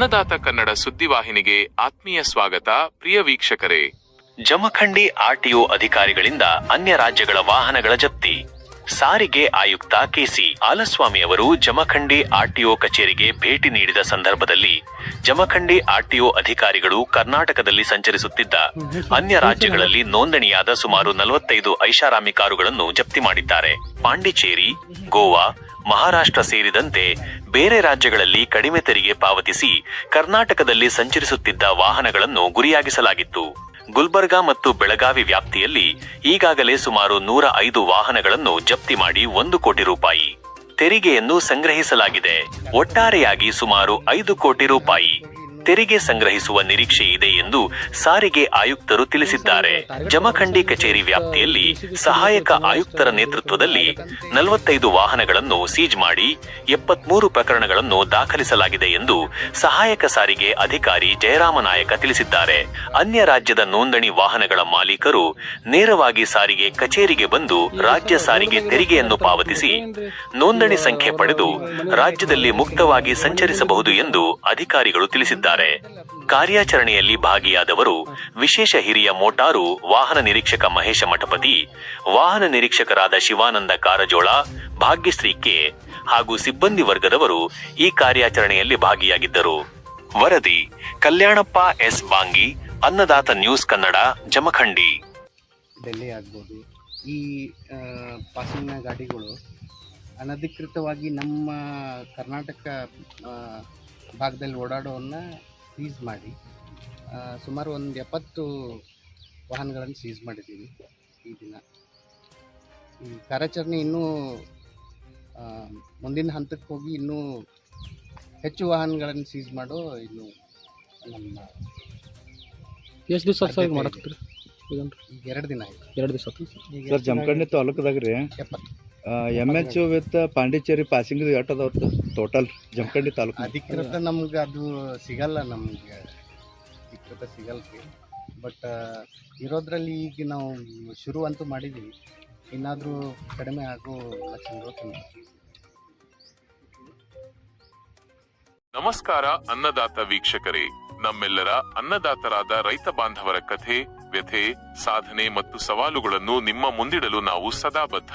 ಅನ್ನದಾತ ಕನ್ನಡ ಸುದ್ದಿವಾಹಿನಿಗೆ ಆತ್ಮೀಯ ಸ್ವಾಗತ, ಪ್ರಿಯ ವೀಕ್ಷಕರೇ. ಜಮಖಂಡಿ ಆರ್ಟಿಒ ಅಧಿಕಾರಿಗಳಿಂದ ಅನ್ಯ ರಾಜ್ಯಗಳ ವಾಹನಗಳ ಜಪ್ತಿ. ಸಾರಿಗೆ ಆಯುಕ್ತ ಕೆಸಿ ಆಲಸ್ವಾಮಿ ಅವರು ಜಮಖಂಡಿ ಆರ್ಟಿಒ ಕಚೇರಿಗೆ ಭೇಟಿ ನೀಡಿದ ಸಂದರ್ಭದಲ್ಲಿ ಜಮಖಂಡಿ ಆರ್ಟಿಒ ಅಧಿಕಾರಿಗಳು ಕರ್ನಾಟಕದಲ್ಲಿ ಸಂಚರಿಸುತ್ತಿದ್ದ ಅನ್ಯ ರಾಜ್ಯಗಳಲ್ಲಿ ನೋಂದಣಿಯಾದ ಸುಮಾರು ನಲವತ್ತೈದು ಐಷಾರಾಮಿ ಕಾರುಗಳನ್ನು ಜಪ್ತಿ ಮಾಡಿದ್ದಾರೆ. ಪಾಂಡಿಚೇರಿ, ಗೋವಾ ಮಹಾರಾಷ್ಟ್ರ ಸೇರಿದಂತೆ ಬೇರೆ ರಾಜ್ಯಗಳಲ್ಲಿ ಕಡಿಮೆ ತೆರಿಗೆ ಪಾವತಿಸಿ ಕರ್ನಾಟಕದಲ್ಲಿ ಸಂಚರಿಸುತ್ತಿದ್ದ ವಾಹನಗಳನ್ನು ಗುರಿಯಾಗಿಸಲಾಗಿತ್ತು. ಗುಲ್ಬರ್ಗಾ ಮತ್ತು ಬೆಳಗಾವಿ ವ್ಯಾಪ್ತಿಯಲ್ಲಿ ಈಗಾಗಲೇ ಸುಮಾರು ನೂರ ಐದು ವಾಹನಗಳನ್ನು ಜಪ್ತಿ ಮಾಡಿ ಒಂದು ಕೋಟಿ ರೂಪಾಯಿ ತೆರಿಗೆಯನ್ನು ಸಂಗ್ರಹಿಸಲಾಗಿದೆ. ಒಟ್ಟಾರೆಯಾಗಿ ಸುಮಾರು ಐದು ಕೋಟಿ ರೂಪಾಯಿ. ತೆರಿಗೆ ಸಂಗ್ರಹಿಸುವ ನಿರೀಕ್ಷೆ ಇದೆ ಎಂದು ಸಾರಿಗೆ ಆಯುಕ್ತರು ತಿಳಿಸಿದ್ದಾರೆ. ಜಮಖಂಡಿ ಕಚೇರಿ ವ್ಯಾಪ್ತಿಯಲ್ಲಿ ಸಹಾಯಕ ಆಯುಕ್ತರ ನೇತೃತ್ವದಲ್ಲಿ ನಲವತ್ತೈದು ವಾಹನಗಳನ್ನು ಸೀಜ್ ಮಾಡಿ ಎಪ್ಪತ್ಮೂರು ಪ್ರಕರಣಗಳನ್ನು ದಾಖಲಿಸಲಾಗಿದೆ ಎಂದು ಸಹಾಯಕ ಸಾರಿಗೆ ಅಧಿಕಾರಿ ಜಯರಾಮ ನಾಯಕ ತಿಳಿಸಿದ್ದಾರೆ. ಅನ್ಯ ರಾಜ್ಯದ ನೋಂದಣಿ ವಾಹನಗಳ ಮಾಲೀಕರು ನೇರವಾಗಿ ಸಾರಿಗೆ ಕಚೇರಿಗೆ ಬಂದು ರಾಜ್ಯ ಸಾರಿಗೆ ತೆರಿಗೆಯನ್ನು ಪಾವತಿಸಿ ನೋಂದಣಿ ಸಂಖ್ಯೆ ಪಡೆದು ರಾಜ್ಯದಲ್ಲಿ ಮುಕ್ತವಾಗಿ ಸಂಚರಿಸಬಹುದು ಎಂದು ಅಧಿಕಾರಿಗಳು ತಿಳಿಸಿದ್ದಾರೆ. ಕಾರ್ಯಾಚರಣೆಯಲ್ಲಿ ಭಾಗಿಯಾದವರು ವಿಶೇಷ ಹಿರಿಯ ಮೋಟಾರು, ವಾಹನ ನಿರೀಕ್ಷಕ ಮಹೇಶ ಮಠಪತಿ, ವಾಹನ ನಿರೀಕ್ಷಕರಾದ ಶಿವಾನಂದ ಕಾರಜೋಳ, ಭಾಗ್ಯಶ್ರೀ ಕೆ ಹಾಗೂ ಸಿಬ್ಬಂದಿ ವರ್ಗದವರು ಈ ಕಾರ್ಯಾಚರಣೆಯಲ್ಲಿ ಭಾಗಿಯಾಗಿದ್ದರು. ವರದಿ, ಕಲ್ಯಾಣಪ್ಪ ಎಸ್ ಬಾಂಗಿ, ಅನ್ನದಾತ ನ್ಯೂಸ್ ಕನ್ನಡ, ಜಮಖಂಡಿ. ಆಗ್ಬೋದು. ಈ ಪಾಸಿಂಗ್ನ ಗಾಡಿಗಳು ಅನಧಿಕೃತವಾಗಿ ನಮ್ಮ ಕರ್ನಾಟಕ ಭಾಗದಲ್ಲಿ ಓಡಾಡೋವನ್ನ ಸೀಸ್ ಮಾಡಿ. ಸುಮಾರು ಒಂದು ಎಪ್ಪತ್ತು ವಾಹನಗಳನ್ನು ಸೀಸ್ ಮಾಡಿದ್ದೀವಿ ಈ ದಿನ. ಈ ಕಾರ್ಯಾಚರಣೆ ಇನ್ನೂ ಮುಂದಿನ ಹಂತಕ್ಕೆ ಹೋಗಿ ಇನ್ನೂ ಹೆಚ್ಚು ವಾಹನಗಳನ್ನು ಸೀಸ್ ಮಾಡೋ ಇನ್ನು ನಮ್ಮ ಎಷ್ಟು ದಿವಸ ಸರ್ ಈಗ ಎರಡು ದಿನ ಆಯಿತು. ಎರಡು ದಿವಸ ಈಗ ಜಮಖಂಡಿ ತಾಲೂಕದಾಗ ರೀ ಎಪ್ಪತ್ತು. M H with Pondicherry passing ಎಷ್ಟು ಅದಾವ ಟೋಟಲ್ ಜಮಖಂಡಿ ತಾಲೂಕು ಅಧಿಕೃತ ನಮ್ಗೆ ಅದು ಸಿಗಲ್ಲ ನಮ್ಗೆ. ಅಧಿಕೃತ ಸಿಗಲ್ಲ ರೀ ಬಟ್ ಇರೋದ್ರಲ್ಲಿ ಈಗ ನಾವು ಶುರು ಅಂತೂ ಮಾಡಿದ್ದೀವಿ. ಇನ್ನಾದರೂ ಕಡಿಮೆ ಆಗೋ ಲಕ್ಷಣಗಳು ನಮಸ್ಕಾರ ಅನ್ನದಾತ ವೀಕ್ಷಕರೇ. ನಮ್ಮೆಲ್ಲರ ಅನ್ನದಾತರಾದ ರೈತ ಬಾಂಧವರ ಕಥೆ ವ್ಯಥೆ ಸಾಧನೆ ಮತ್ತು ಸವಾಲುಗಳನ್ನು ನಿಮ್ಮ ಮುಂದಿಡಲು ನಾವು ಸದಾ ಬದ್ಧ.